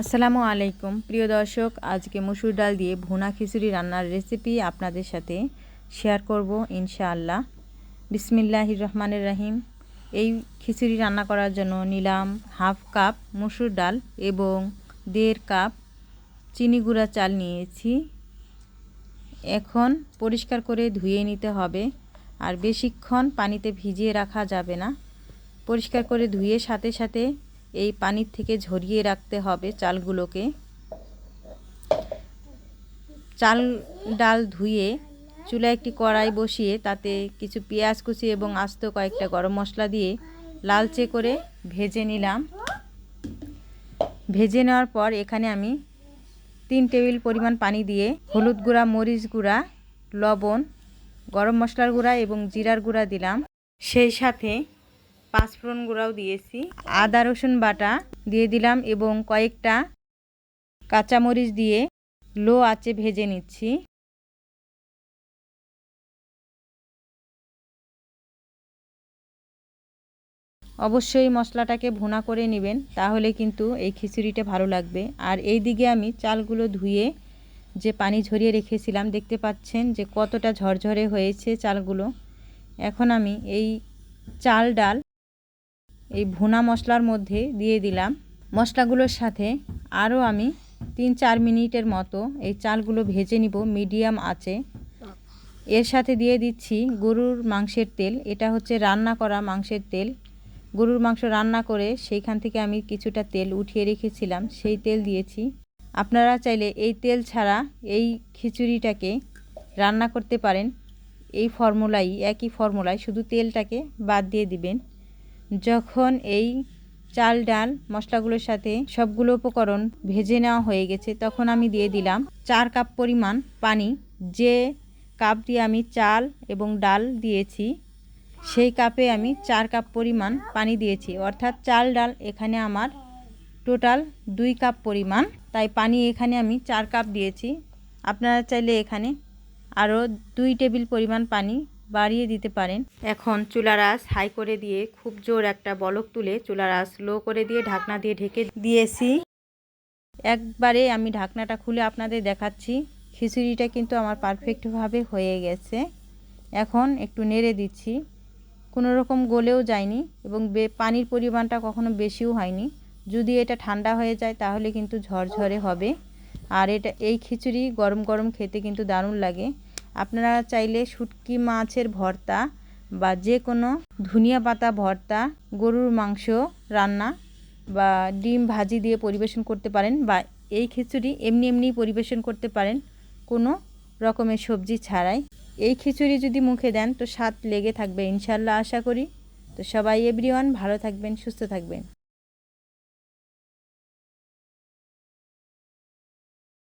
আসসালামু আলাইকুম। প্রিয় দর্শক, আজকে মসুর ডাল দিয়ে ভুনা খিচুড়ি রান্নার রেসিপি আপনাদের সাথে শেয়ার করব ইনশাআল্লাহ। বিসমিল্লাহির রহমানের রাহিম। এই খিচুড়ি রান্না করার জন্য নিলাম হাফ কাপ মসুর ডাল এবং দেড় কাপ চিনি গুঁড়া চাল নিয়েছি। এখন পরিষ্কার করে ধুয়ে নিতে হবে আর বেশিক্ষণ পানিতে ভিজিয়ে রাখা যাবে না। পরিষ্কার করে ধুয়ে সাথে সাথে এই পানির থেকে ঝরিয়ে রাখতে হবে চালগুলোকে। চাল, ডাল ধুয়ে চুলায় একটি কড়াই বসিয়ে তাতে কিছু পেঁয়াজ কুচি এবং আস্ত কয়েকটা গরম মশলা দিয়ে লালচে করে ভেজে নিলাম। ভেজে নেওয়ার পর এখানে আমি তিন টেবিল পরিমাণ পানি দিয়ে হলুদ গুঁড়া, মরিচ গুঁড়া, লবণ, গরম মশলার গুঁড়া এবং জিরার গুঁড়া দিলাম। সেই সাথে পাঁচফোড়ন গুঁড়াও দিয়েছি। আদা, রসুন বাটা দিয়ে দিলাম এবং কয়েকটা কাঁচামরিচ দিয়ে লো আঁচে ভেজে নিচ্ছি। অবশ্যই মশলাটাকে ভুনা করে নেবেন, তাহলে কিন্তু এই খিচুড়িটা ভালো লাগবে। আর এই দিকে আমি চালগুলো ধুয়ে যে পানি ঝরিয়ে রেখেছিলাম, দেখতে পাচ্ছেন যে কতটা ঝরঝরে হয়েছে চালগুলো। এখন আমি এই চাল ডাল এই ভুনা মশলার মধ্যে দিয়ে দিলাম। মশলাগুলোর সাথে আরও আমি তিন চার মিনিটের মতো এই চালগুলো ভেজে নিব, মিডিয়াম আছে এর সাথে দিয়ে দিচ্ছি গরুর মাংসের তেল। এটা হচ্ছে রান্না করা মাংসের তেল। গরুর মাংস রান্না করে সেইখান থেকে আমি কিছুটা তেল উঠিয়ে রেখেছিলাম, সেই তেল দিয়েছি। আপনারা চাইলে এই তেল ছাড়া এই খিচুড়িটাকে রান্না করতে পারেন। এই ফর্মুলাই, একই ফর্মুলায় শুধু তেলটাকে বাদ দিয়ে দিবেন। যখন এই চাল, ডাল, মশলাগুলোর সাথে সবগুলো উপকরণ ভেজে নেওয়া হয়ে গেছে, তখন আমি দিয়ে দিলাম চার কাপ পরিমাণ পানি। যে কাপ দিয়ে আমি চাল এবং ডাল দিয়েছি, সেই কাপে আমি চার কাপ পরিমাণ পানি দিয়েছি। অর্থাৎ চাল, ডাল এখানে আমার টোটাল দুই কাপ পরিমাণ। তাই পানি এখানে আমি চার কাপ দিয়েছি। আপনারা চাইলে এখানে আরও দুই টেবিল পরিমাণ পানি বাড়িয়ে দিতে পারেন। এখন চুলার আঁচ হাই করে দিয়ে খুব জোর একটা বলক তুলে চুলার আঁচ লো করে দিয়ে ঢাকনা দিয়ে ঢেকে দিয়েছি। একবারে আমি ঢাকনাটা খুলে আপনাদের দেখাচ্ছি। খিচুড়িটা কিন্তু আমার পারফেক্টভাবে হয়ে গেছে। এখন একটু নেড়ে দিচ্ছি। কোনো রকম গলেও যায়নি এবং পানির পরিমাণটা কখনো বেশিও হয়নি। যদি এটা ঠান্ডা হয়ে যায় তাহলে কিন্তু ঝরঝরে হবে। আর এটা এই খিচুড়ি গরম গরম খেতে কিন্তু দারুণ লাগে। আপনারা চাইলে শুটকি মাছের ভর্তা বা যে কোনো ধনিয়া পাতা ভর্তা, গরুর মাংস রান্না বা ডিম ভাজি দিয়ে পরিবেশন করতে পারেন বা এই খিচুড়ি এমনি এমনি পরিবেশন করতে পারেন কোনো রকমের সবজি ছাড়াই। এই খিচুড়ি যদি মুখে দেন তো স্বাদ লেগে থাকবে ইনশাল্লাহ আশা করি। তো সবাই এভরিওয়ান ভালো থাকবেন, সুস্থ থাকবেন।